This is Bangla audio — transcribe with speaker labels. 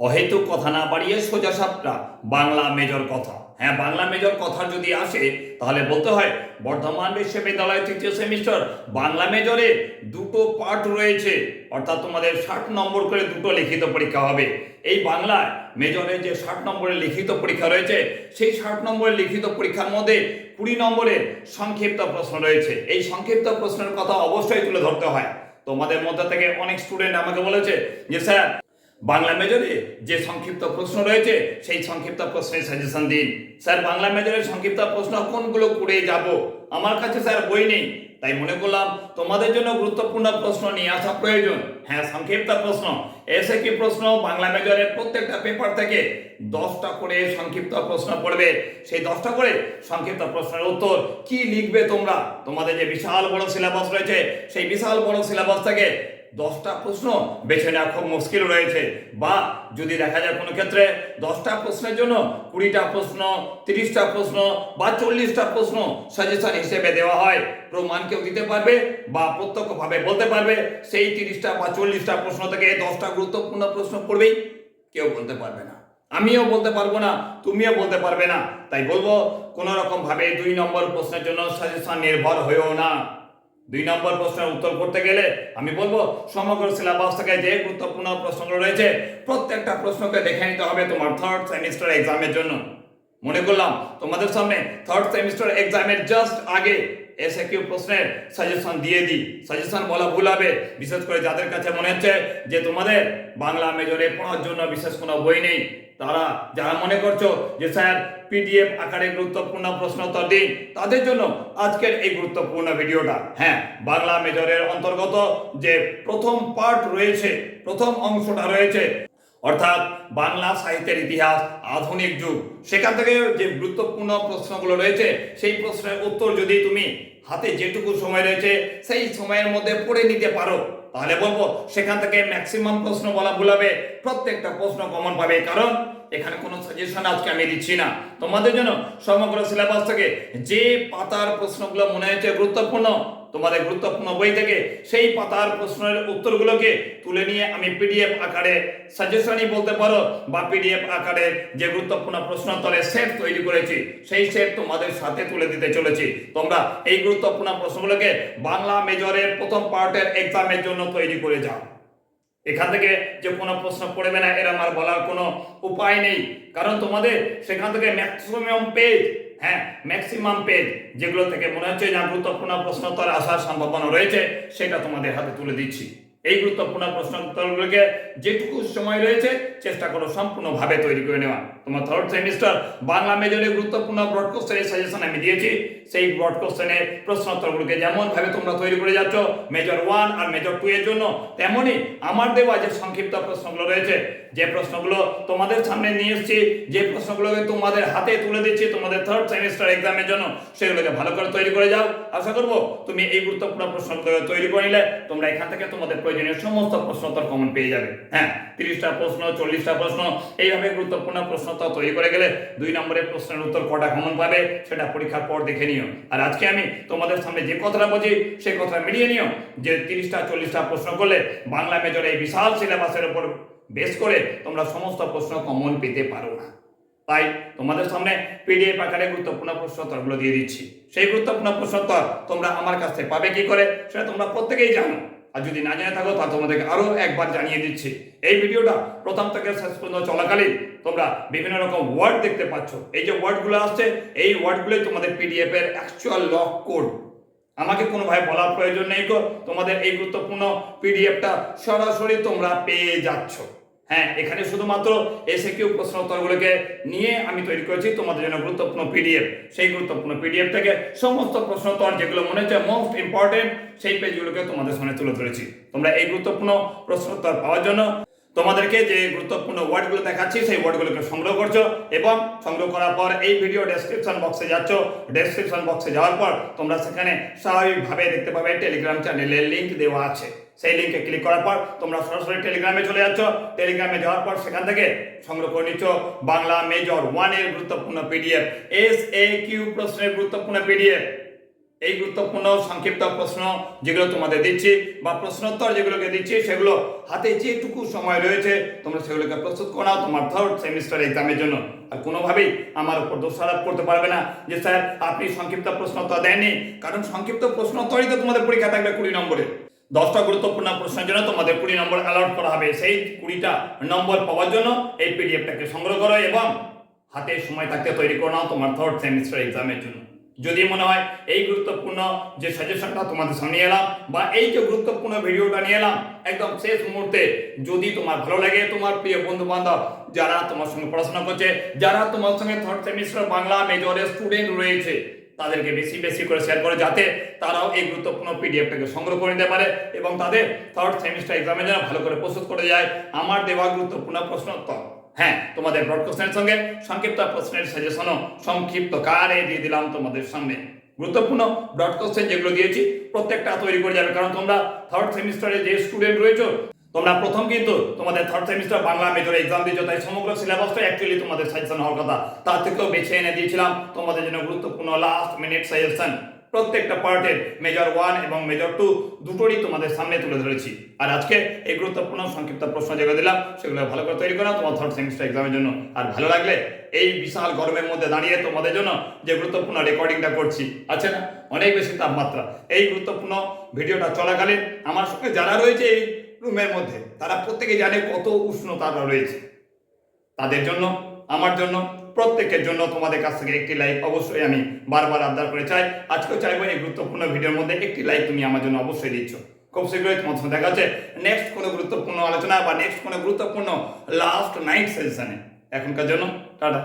Speaker 1: অহেতুক কথা না বাড়িয়ে সোজা সাপটা বাংলা মেজর কথা। হ্যাঁ বাংলা মেজর কথা যদি আসে, তাহলে বলতে হয়, বর্ধমান বিশ্ববিদ্যালয় তৃতীয় সেমিস্টার বাংলা মেজরে দুটো পার্ট রয়েছে। অর্থাৎ তোমাদের ষাট নম্বর করে দুটো লিখিত পরীক্ষা হবে। এই বাংলা মেজরে যে ষাট নম্বরের লিখিত পরীক্ষা রয়েছে, সেই ষাট নম্বরের লিখিত পরীক্ষার মধ্যে কুড়ি নম্বরের সংক্ষিপ্ত প্রশ্ন রয়েছে। এই সংক্ষিপ্ত প্রশ্নের কথা অবশ্যই তুলে ধরতে হয়। তোমাদের মধ্যে থেকে অনেক স্টুডেন্ট আমাকে বলেছে যে, স্যার বাংলা মেজরে যে সংক্ষিপ্ত প্রশ্ন রয়েছে, সেই সংক্ষিপ্ত প্রশ্নের সাজেশন দিন। স্যার, বাংলা মেজরের সংক্ষিপ্ত প্রশ্ন কোনগুলো করে যাব? আমার কাছে স্যার বই নেই, তাই মনে করলাম তোমাদের জন্য গুরুত্বপূর্ণ প্রশ্ন নিয়ে আসা প্রয়োজন। হ্যাঁ সংক্ষিপ্ত প্রশ্ন। এসে কি প্রশ্ন? বাংলা মেজরের প্রত্যেকটা পেপার থেকে দশটা করে সংক্ষিপ্ত প্রশ্ন পড়বে। সেই দশটা করে সংক্ষিপ্ত প্রশ্নের উত্তর কি লিখবে তোমরা? তোমাদের যে বিশাল বড় সিলেবাস রয়েছে, সেই বিশাল বড় সিলেবাস থেকে দশটা প্রশ্ন বেছে নেওয়া খুব মুশকিল রয়েছে। বা যদি দেখা যায় কোনো ক্ষেত্রে দশটা প্রশ্নের জন্য কুড়িটা প্রশ্ন, তিরিশটা প্রশ্ন বা চল্লিশটা প্রশ্ন সাজেশন হিসেবে দেওয়া হয়, প্রমাণ কেউ দিতে পারবে বা প্রত্যক্ষভাবে বলতে পারবে, সেই তিরিশটা বা চল্লিশটা প্রশ্ন থেকে দশটা গুরুত্বপূর্ণ প্রশ্ন পড়বেই। কেউ বলতে পারবে না। আমিও বলতে পারব না, তুমিও বলতে পারবে না। তাই বলব কোনো রকম ভাবে দুই নম্বর প্রশ্নের জন্য সাজেশন নির্ভর হয়েও না। দুই নম্বর প্রশ্নের উত্তর করতে গেলে আমি বলব, সমগ্র সিলেবাস থেকে যে গুরুত্বপূর্ণ প্রশ্নগুলো রয়েছে, প্রত্যেকটা প্রশ্নকে দেখে নিতে হবে তোমার থার্ড সেমিস্টার এক্সামের জন্য। মনে করলাম, তোমাদের সামনে থার্ড সেমিস্টার এক্সামের জাস্ট আগে এসে কিউ প্রশ্নের সাজেশন দিয়ে দিই। সাজেশন বলা ভুল হবে। বিশেষ করে যাদের কাছে মনে হচ্ছে যে তোমাদের বাংলা মেজরে পড়ার জন্য বিশেষ কোনো বই নেই, তারা যারা মনে করছ যে স্যার পিডিএফ আকারে গুরুত্বপূর্ণ প্রশ্ন উত্তর দিন তাদের জন্য আজকের এই গুরুত্বপূর্ণ ভিডিওটা। হ্যাঁ বাংলা মেজরের অন্তর্গত যে প্রথম পার্ট রয়েছে, প্রথম অংশটা রয়েছে অর্থাৎ বাংলা সাহিত্যের ইতিহাস, আধুনিক যুগ, সেখান থেকে যে গুরুত্বপূর্ণ প্রশ্নগুলো রয়েছে, সেই প্রশ্নের উত্তর যদি তুমি হাতে যেটুকু সময় রয়েছে, সেই সময়ের মধ্যে পড়ে নিতে পারো। তাহলে বলব, সেখান থেকে ম্যাক্সিমাম প্রশ্ন বলা বোলাবে প্রত্যেকটা প্রশ্ন কমন পাবে। কারণ এখানে কোনো সাজেশন আজকে আমি দিচ্ছি না। তোমাদের জন্য সমগ্র সিলেবাস থেকে যে পাতার প্রশ্নগুলো মনে হয়েছে গুরুত্বপূর্ণ, তোমাদের গুরুত্বপূর্ণ বই থেকে সেই পাতার প্রশ্নের উত্তরগুলোকে তুলে নিয়ে আমি পিডিএফ আকারে সাজেশনই বলতে পারো বা পিডিএফ আকারে যে গুরুত্বপূর্ণ প্রশ্ন প্রশ্নোত্তরের সেট তৈরি করেছি, সেই সেট তোমাদের সাথে তুলে দিতে চলেছি। তোমরা এই গুরুত্বপূর্ণ প্রশ্নগুলোকে বাংলা মেজরের প্রথম পার্টের এক্সামের জন্য তৈরি করে যাও। এখান থেকে যে কোনো প্রশ্ন পড়বে না এরা আমার বলার কোনো উপায় নেই। কারণ তোমাদের সেখান থেকে ম্যাক্সিমাম পেজ হ্যাঁ ম্যাক্সিমাম পেজ যেগুলো থেকে মনে হচ্ছে যে গুরুত্বপূর্ণ প্রশ্ন প্রশ্নোত্তর আসার সম্ভাবনা রয়েছে, সেটা তোমাদের হাতে তুলে দিচ্ছি। এই গুরুত্বপূর্ণ প্রশ্নোত্তরগুলোকে যেটুকু সময় রয়েছে, চেষ্টা করো সম্পূর্ণভাবে তৈরি করে নেওয়া তোমার থার্ড সেমিস্টার বাংলা মেজরে গুরুত্বপূর্ণ ব্রড কোশ্চেনের সাজেশন আমি দিয়েছি। সেই ব্রড কোশ্চেনের প্রশ্নোত্তরগুলোকে যেমন ভাবে তোমরা তৈরি করে যাচ্ছ মেজর ওয়ান আর মেজর টু এর জন্য তেমনই আমার দেওয়া যে সংক্ষিপ্ত প্রশ্নগুলো রয়েছে, যে প্রশ্নগুলো তোমাদের সামনে নিয়ে এসেছি, যে প্রশ্নগুলোকে তোমাদের হাতে তুলে দিচ্ছি তোমাদের থার্ড সেমিস্টার এক্সামের জন্য, সেগুলোকে ভালো করে তৈরি করে যাও। আশা করব তুমি এই গুরুত্বপূর্ণ প্রশ্নগুলো তৈরি করে নিলে তোমরা এখান থেকে তোমাদের প্রয়োজনীয় সমস্ত প্রশ্নোত্তর কমন পেয়ে যাবে। হ্যাঁ তিরিশটা প্রশ্ন, চল্লিশটা প্রশ্ন, এইভাবে গুরুত্বপূর্ণ প্রশ্নোত্তর তৈরি করে গেলে দুই নম্বরের প্রশ্নের উত্তর কটা কমন পাবে সেটা পরীক্ষার পর দেখে নিও। আর আজকে আমি তোমাদের সামনে যে কথাটা বলছি, সেই কথাটা মিলিয়ে নিও যে তিরিশটা, চল্লিশটা প্রশ্ন করলে বাংলা মেজর এই বিশাল সিলেবাসের উপর বেশ করে তোমরা সমস্ত প্রশ্ন কমন পেতে পারো না। তাই তোমাদের সামনে পিডিএফ আকারে গুরুত্বপূর্ণ প্রশ্নোত্তরগুলো দিয়ে দিচ্ছি। সেই গুরুত্বপূর্ণ প্রশ্নোত্তর তোমরা আমার কাছ থেকে পাবে কি করে, সেটা তোমরা প্রত্যেকেই জানো। আর যদি না জেনে থাকো তা তোমাদেরকে আরও একবার জানিয়ে দিচ্ছি। এই ভিডিওটা প্রথম থেকে শেষ পর্যন্ত চলাকালীন তোমরা বিভিন্ন রকম ওয়ার্ড দেখতে পাচ্ছ। এই যে ওয়ার্ডগুলো আসছে, এই ওয়ার্ডগুলোই তোমাদের পিডিএফ এর অ্যাকচুয়াল লক কোড আমাকে কোনো ভাই বলার প্রয়োজন নেই গো, তোমাদের এই গুরুত্বপূর্ণ পিডিএফটা সরাসরি তোমরা পেয়ে যাচ্ছ। হ্যাঁ এখানে শুধুমাত্র এসে কিউ প্রশ্ন উত্তরগুলোকে নিয়ে আমি তৈরি করেছি। তোমাদের জন্য গুরুত্বপূর্ণ পিডিএফ সেই গুরুত্বপূর্ণ পিডিএফ থেকে সমস্ত প্রশ্ন উত্তর যেগুলো মনে হচ্ছে মোস্ট ইম্পর্টেন্ট সেই পেজগুলোকে তোমাদের সামনে তুলে ধরেছি। তোমরা এই গুরুত্বপূর্ণ প্রশ্ন উত্তর পাওয়ার জন্য তোমাদেরকে যে গুরুত্বপূর্ণ ওয়ার্ডগুলো দেখাচ্ছি, সেই ওয়ার্ডগুলোকে সংগ্রহ করছ এবং সংগ্রহ করার পর এই ভিডিও ডেসক্রিপশন বক্সে যাচ্ছ। ডেসক্রিপশন বক্সে যাওয়ার পর তোমরা সেখানে স্বাভাবিকভাবে দেখতে পাবে টেলিগ্রাম চ্যানেলের লিঙ্ক দেওয়া আছে। সেই লিঙ্কে ক্লিক করার পর তোমরা সরাসরি টেলিগ্রামে চলে যাচ্ছ। টেলিগ্রামে যাওয়ার পর সেখান থেকে সংগ্রহ করে নিচ্ছ বাংলা মেজর ওয়ানের গুরুত্বপূর্ণ পিডিএফ এস এ কিউ প্রশ্নের গুরুত্বপূর্ণ পিডিএফ এই গুরুত্বপূর্ণ সংক্ষিপ্ত প্রশ্ন যেগুলো তোমাদের দিচ্ছি বা প্রশ্নোত্তর যেগুলোকে দিচ্ছি, সেগুলো হাতে যেটুকু সময় রয়েছে, তোমরা সেগুলোকে প্রস্তুত করে তোমার থার্ড সেমিস্টার এক্সামের জন্য। আর কোনোভাবেই আমার উপর দোষারোপ করতে পারবে না যে, স্যার, আপনি সংক্ষিপ্ত প্রশ্নোত্তর দেননি। কারণ সংক্ষিপ্ত প্রশ্নোত্তরই তো তোমাদের পরীক্ষা থাকবে কুড়ি নম্বরে। দশটা গুরুত্বপূর্ণ প্রশ্নের জন্য তোমাদের কুড়ি নম্বর অ্যালাউট করা হবে। সেই কুড়িটা নম্বর পাওয়ার জন্য এই পিডিএফটাকে সংগ্রহ করো এবং হাতে সময় থাকতে তৈরি করে তোমার থার্ড সেমিস্টার এক্সামের জন্য। যদি মনে হয় এই গুরুত্বপূর্ণ যে সাজেশনটা তোমাদের সামনে এলাম বা এই যে গুরুত্বপূর্ণ ভিডিওটা নিয়ে এলাম, একদম শেষ মুহূর্তে যদি তোমার ভালো লাগে, তোমার প্রিয় বন্ধু বান্ধব যারা তোমার সঙ্গে পড়াশোনা করছে, যারা তোমার সঙ্গে থার্ড সেমিস্টার বাংলা মেজরের স্টুডেন্ট রয়েছে, তাদেরকে বেশি বেশি করে শেয়ার করে যাতে তারাও এই গুরুত্বপূর্ণ পিডিএফটাকে সংগ্রহ করে নিতে পারে এবং তাদের থার্ড সেমিস্টার এক্সামে যেন ভালো করে প্রস্তুত করে যায়। আমার দেওয়া গুরুত্বপূর্ণ প্রশ্নোত্তর হ্যাঁ তোমাদের ব্রড কোশ্চেনের সঙ্গে সংক্ষিপ্ত প্রশ্নের সাজেশনও সংক্ষিপ্ত কারে দিয়ে দিলাম তোমাদের সামনে। গুরুত্বপূর্ণ ব্রড যেগুলো দিয়েছি, প্রত্যেকটা তৈরি করে যাবে, কারণ তোমরা থার্ড সেমিস্টারে যে স্টুডেন্ট রয়েছো, তোমরা প্রথম কিন্তু তোমাদের third semester Bangla major exam দিয়েছ, তাই সমগ্র সিলেবাসটা অ্যাকচুয়ালি তোমাদের সাজেশন হওয়ার কথা। তার থেকেও বেছে এনে দিয়েছিলাম তোমাদের জন্য গুরুত্বপূর্ণ লাস্ট মিনিট সাজেশন প্রত্যেকটা পার্টের মেজর ওয়ান এবং মেজর টু দুটোরই তোমাদের সামনে তুলে ধরেছি। আর আজকে এই গুরুত্বপূর্ণ সংক্ষিপ্ত প্রশ্ন যেগুলো দিলাম সেগুলো ভালো করে তৈরি করা, তোমার থার্ড সেমিস্টার এক্সামের জন্য। আর ভালো লাগলে এই বিশাল গরমের মধ্যে দাঁড়িয়ে তোমাদের জন্য যে গুরুত্বপূর্ণ রেকর্ডিংটা করছি, আছে না? অনেক বেশি তাপমাত্রা। এই গুরুত্বপূর্ণ ভিডিওটা চলাকালীন আমার সঙ্গে যারা রয়েছে এই রুমের মধ্যে, তারা প্রত্যেকে জানে কত উষ্ণতা রয়েছে। তাদের জন্য, আমার জন্য প্রত্যেকের জন্য তোমাদের কাছ থেকে একটি লাইক অবশ্যই আমি বারবার আবদার করে চাই। আজকেও চাইব এই গুরুত্বপূর্ণ ভিডিওর মধ্যে একটি লাইক তুমি আমার জন্য অবশ্যই দিচ্ছ। খুব শীঘ্রই তোমার সঙ্গে দেখা হচ্ছে নেক্সট কোনো গুরুত্বপূর্ণ আলোচনা বা নেক্সট কোনো গুরুত্বপূর্ণ লাস্ট নাইট সেশনে এখনকার জন্য, টাটা।